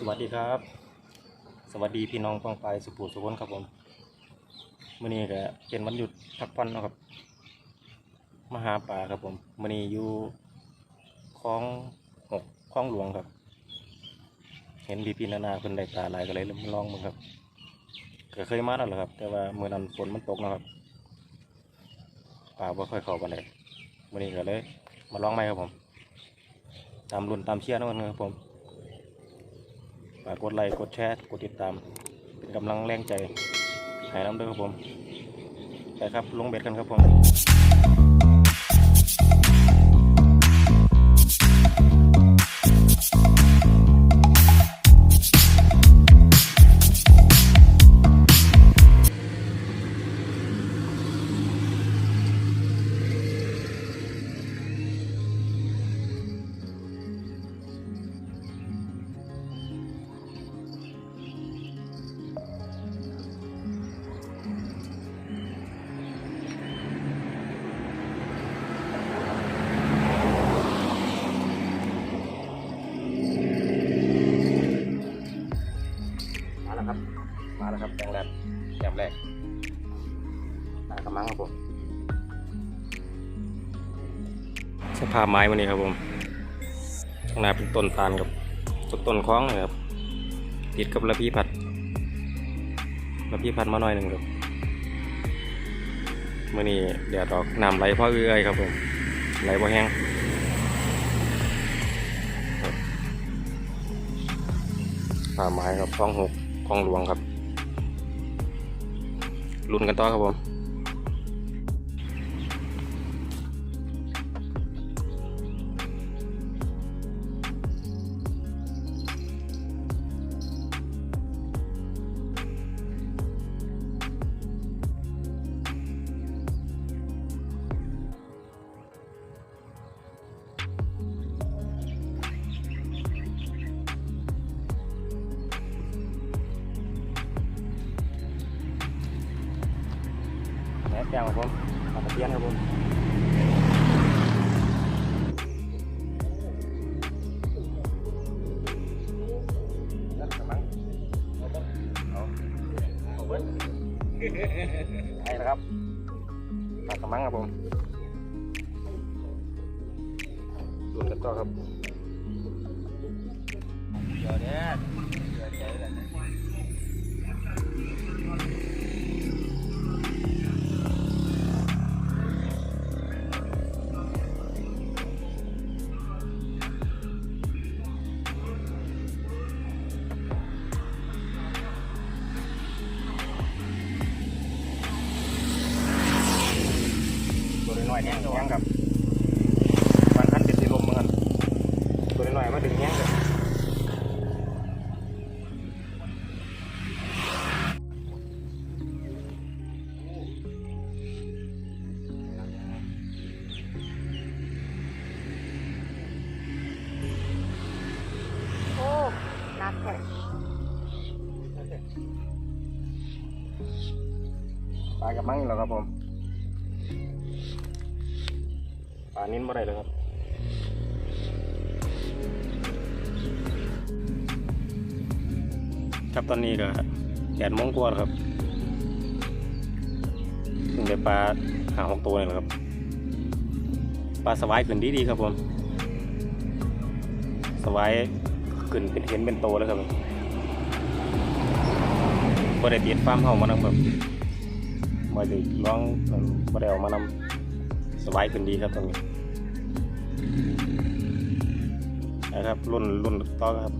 สวัสดีครับ สวัสดีพี่น้องกองไปสุภูสุพนครับผมมื่อนี้ก็เป็นวันหยุดพักผ่อนนะครับมาหาปลาครับผมมื่อนี้อยู่คลองหกคลองหลวงครับ เห็นพี่พี่นานาเพิ่นได้ปลาหลายก็เลยมาลองมึงครับก็เคยมาแล้วแหละครับ แต่ว่าเมื่อนั้นฝนมันตกนะครับปลาบ่ค่อยเข้ากันเลยมื่อนี้ก็เลย มาลองใหม่ครับผม ตามรุ่นตามเชียร์นะครับผม ฝากกดไลค์กดแชร์กดติดตาม เป็นกำลังแรงใจให้น้ำด้วยครับผมไปครับลงเบ็ดกันครับผม สภาพไม้วันนี้ครับผมข้างหน้าเป็นต้นตาลกับต้นต้นคล้องเลยครับ ติดกับระพีพัดระพีพัดมาหน่อยหนึ่งครับมื่อนี้แดดออกน้ำไหลเพราะเอื้อยครับผมไหลเพราะแห้งป่าไม้ครับคลองหกคลองหลวงครับลุ้นกันต่อครับผม แหนแก้วครับผมปลาตะเพียนครับผมไอ้นะครับปลากระมังครับผมดูกันต่อครับเดี๋ยวเนี้ยเดี๋ย ปลากระมังแล้วครับผม ปลานิ่นมาได้เลยครับครับตอนนี้ก็แปดโมงกว่าแล้วครับถึงได้ปลาหาหกตัวเลยครับ ปลาสวายขึ้นดีๆครับผม สวายขึ้นเป็นเห็นเป็นโตแล้วครับ บ่ได้ติดฟาร์มเฮามานำครับบ่ได้ลองเอิ่มบ่ได้เออกมานำสบายขึ้นดีครับตรงนี้นะครับรุ่นรุ่นต่อครับ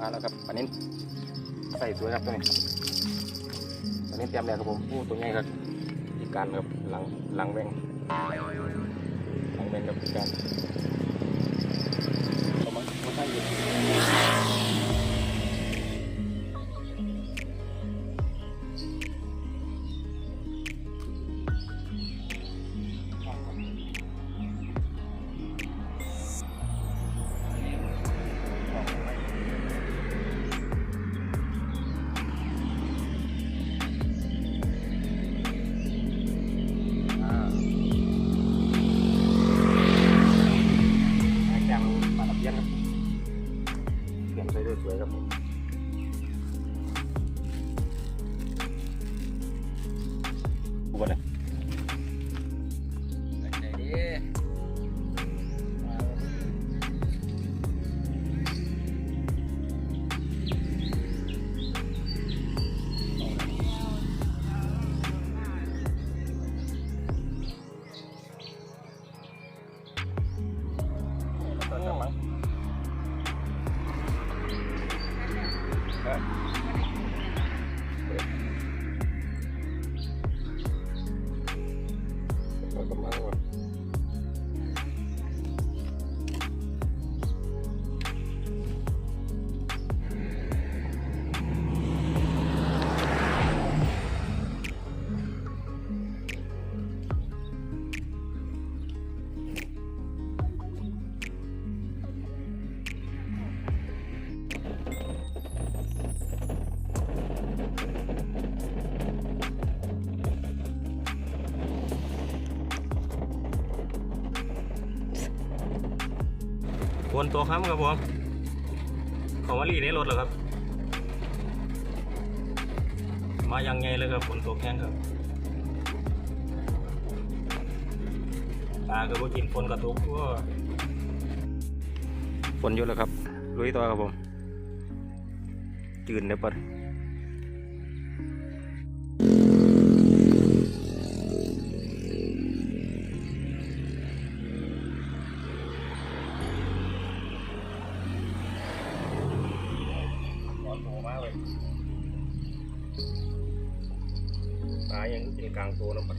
มาแล้วครับปลานิ้นใส่สวยครับตัวนี้ปลานิ้นเตรียมแล้วครับผมผู้ตัวใหญ่ครับอีกการครับหลังหลังแวงเป็นกับการประมาณคนไทยอยู่ เป วนตัวค้ำครับผมของวลีในรถเหรอครับ มายังไงเลยครับฝนตกแห้งครับตาก็บ่กินฝนกระตุกก็ฝนเยอะแล้วครับลุยต่อครับผมจืนเดี๋ยวปด ร้อนโตมากเลยตายยังกินกลางตัวแล้วปด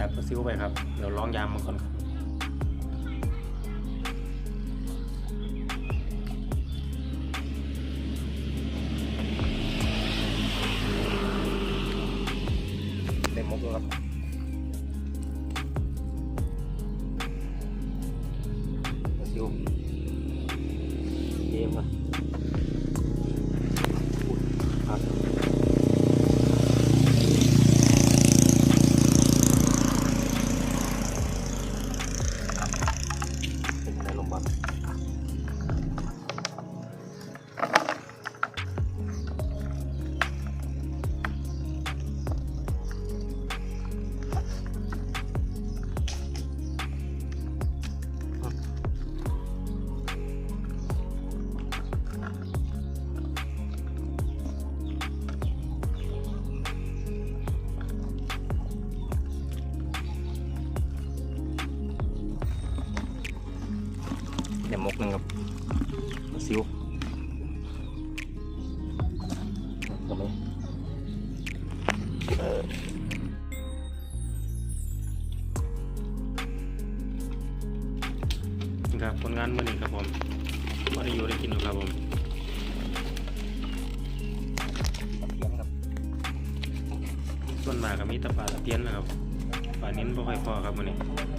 ดับกระซิวไปครับ เดี๋ยวลองยามมันก่อนครับเต็มมุกแล้วครับกระซิวเกมครับครับ หนึ่งครับปลาซิวก็ไม่เออนี่ครับผลงานมื่อนี้ครับผมมาได้อยู่ได้กินอยู่ครับผมเลี้ยงครับส่วนมากก็มีแตะปลาตะเพียนนะครับปลานิ้นบ่ค่อยพอครับมื่อนี้ป